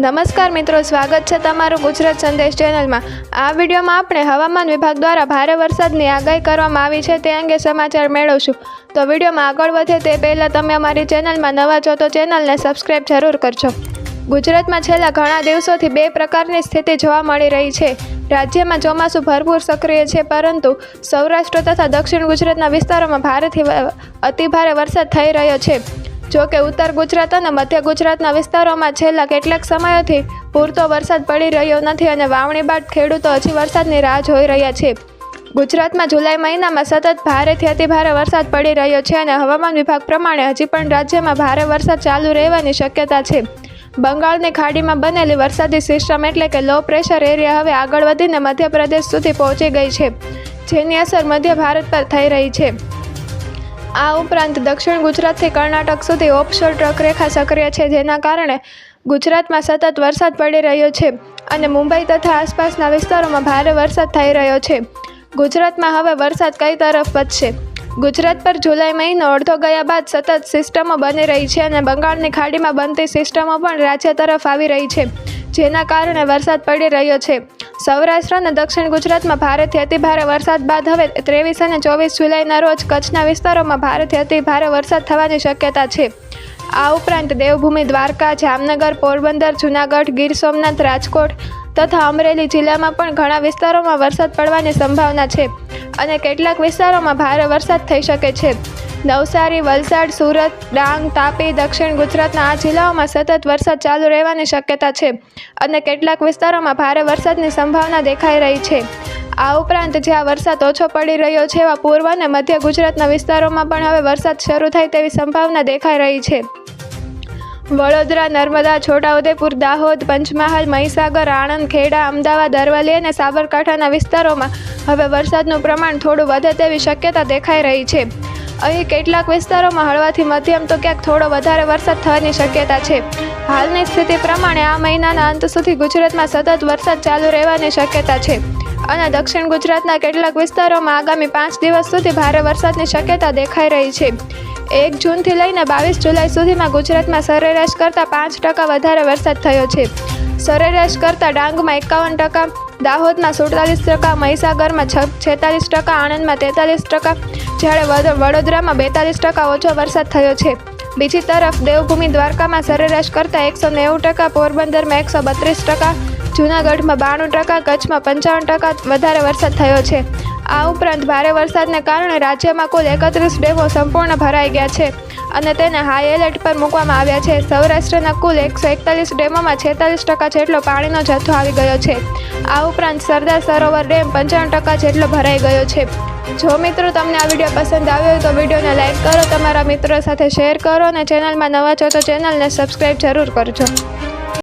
નમસ્કાર મિત્રો, સ્વાગત છે તમારું ગુજરાત સંદેશ ચેનલમાં. આ વિડીયોમાં આપણે હવામાન વિભાગ દ્વારા ભારે વરસાદની આગાહી કરવામાં આવી છે, તે અંગે સમાચાર મેળવશું. તો વિડીયોમાં આગળ વધે તે પહેલાં તમે અમારી ચેનલમાં નવા છો, તો ચેનલને સબસ્ક્રાઈબ જરૂર કરજો. ગુજરાતમાં છેલ્લા ઘણા દિવસોથી બે પ્રકારની સ્થિતિ જોવા મળી રહી છે. રાજ્યમાં ચોમાસું ભરપૂર સક્રિય છે, પરંતુ સૌરાષ્ટ્ર તથા દક્ષિણ ગુજરાતના વિસ્તારોમાં ભારેથી અતિભારે વરસાદ થઈ રહ્યો છે. જો કે ઉત્તર ગુજરાત અને મધ્ય ગુજરાતના વિસ્તારોમાં છેલ્લા કેટલાક સમયોથી પૂરતો વરસાદ પડી રહ્યો નથી અને વાવણી બાદ ખેડૂતો હજી વરસાદની રાહ જોઈ રહ્યા છે. ગુજરાતમાં જુલાઈ મહિનામાં સતત ભારેથી અતિભારે વરસાદ પડી રહ્યો છે અને હવામાન વિભાગ પ્રમાણે હજી પણ રાજ્યમાં ભારે વરસાદ ચાલુ રહેવાની શક્યતા છે. બંગાળની ખાડીમાં બનેલી વરસાદી સિસ્ટમ એટલે કે લો પ્રેશર એરિયા હવે આગળ વધીને મધ્યપ્રદેશ સુધી પહોંચી ગઈ છે, જેની અસર મધ્ય ભારત પર થઈ રહી છે. આ ઉપરાંત દક્ષિણ ગુજરાતથી કર્ણાટક સુધી ઓફશોર ટ્રક રેખા સક્રિય છે, જેના કારણે ગુજરાતમાં સતત વરસાદ પડી રહ્યો છે અને મુંબઈ તથા આસપાસના વિસ્તારોમાં ભારે વરસાદ થઈ રહ્યો છે. ગુજરાતમાં હવે વરસાદ કઈ તરફ વધશે? ગુજરાત પર જુલાઈ મહિનો અડધો ગયા બાદ સતત સિસ્ટમો બની રહી છે અને બંગાળની ખાડીમાં બનતી સિસ્ટમો પણ રાજ્ય તરફ આવી રહી છે, જેના કારણે વરસાદ પડી રહ્યો છે. સૌરાષ્ટ્ર અને દક્ષિણ ગુજરાતમાં ભારેથી અતિભારે વરસાદ બાદ હવે ત્રેવીસ અને ચોવીસ જુલાઈના રોજ કચ્છના વિસ્તારોમાં ભારેથી અતિભારે વરસાદ થવાની શક્યતા છે. આ ઉપરાંત દેવભૂમિ, દ્વારકા, જામનગર, પોરબંદર, જૂનાગઢ, ગીર સોમનાથ, રાજકોટ તથા અમરેલી જિલ્લામાં પણ ઘણા વિસ્તારોમાં વરસાદ પડવાની સંભાવના છે અને કેટલાક વિસ્તારોમાં ભારે વરસાદ થઈ શકે છે. નવસારી, વલસાડ, સુરત, ડાંગ, તાપી, દક્ષિણ ગુજરાતના આ જિલ્લાઓમાં સતત વરસાદ ચાલુ રહેવાની શક્યતા છે અને કેટલાક વિસ્તારોમાં ભારે વરસાદની સંભાવના દેખાઈ રહી છે. આ ઉપરાંત જ્યાં વરસાદ ઓછો પડી રહ્યો છે એવા પૂર્વ અને મધ્ય ગુજરાતના વિસ્તારોમાં પણ હવે વરસાદ શરૂ થાય તેવી સંભાવના દેખાઈ રહી છે. વડોદરા, નર્મદા, છોટાઉદેપુર, દાહોદ, પંચમહાલ, મહીસાગર, આણંદ, ખેડા, અમદાવાદ, અરવલ્લી અને સાબરકાંઠાના વિસ્તારોમાં હવે વરસાદનું પ્રમાણ થોડું વધે તેવી શક્યતા દેખાઈ રહી છે. અહીં કેટલાક વિસ્તારોમાં હળવાથી મધ્યમ તો ક્યાંક થોડો વધારે વરસાદ થવાની શક્યતા છે. હાલની સ્થિતિ પ્રમાણે આ મહિનાના અંત સુધી ગુજરાતમાં સતત વરસાદ ચાલુ રહેવાની શક્યતા છે. અને દક્ષિણ ગુજરાતના કેટલાક વિસ્તારોમાં આગામી પાંચ દિવસ સુધી ભારે વરસાદની શક્યતા દેખાઈ રહી છે. એક જૂનથી લઈને બાવીસ જુલાઈ સુધીમાં ગુજરાતમાં સરેરાશ કરતાં પાંચ ટકા વધારે વરસાદ થયો છે. સરેરાશ કરતાં ડાંગમાં એકાવન ટકા, દાહોદમાં સુડતાલીસ ટકા, મહીસાગરમાં છેતાલીસ ટકા, આણંદમાં તેતાલીસ ટકા, જ્યારે વડોદરામાં બેતાલીસ ટકા ઓછો વરસાદ થયો છે. બીજી તરફ દેવભૂમિ દ્વારકામાં સરેરાશ કરતાં એકસો નેવું ટકા, પોરબંદરમાં એકસો બત્રીસ ટકા, જૂનાગઢમાં બાણું ટકા, કચ્છમાં પંચાવન ટકા વધારે વરસાદ થયો છે. આ ઉપરાંત ભારે વરસાદને કારણે રાજ્યમાં કુલ એકત્રીસ ડેમો સંપૂર્ણ ભરાઈ ગયા છે. અને તેને હાઈ એલર્ટ પર મૂકવામાં આવ્યા છે. સૌરાષ્ટ્રના કુલ એકસો એકતાલીસ ડેમોમાં છેતાલીસ ટકા જેટલો પાણીનો જથ્થો આવી ગયો છે. આ ઉપરાંત સરદાર સરોવર ડેમ પંચાવન ટકા જેટલો ભરાઈ ગયો છે. જો મિત્રો તમને આ વીડિયો પસંદ આવ્યો તો વિડીયોને લાઇક કરો, તમારા મિત્રો સાથે શેર કરો અને ચેનલમાં નવા છો તો ચેનલને સબસ્ક્રાઈબ જરૂર કરજો.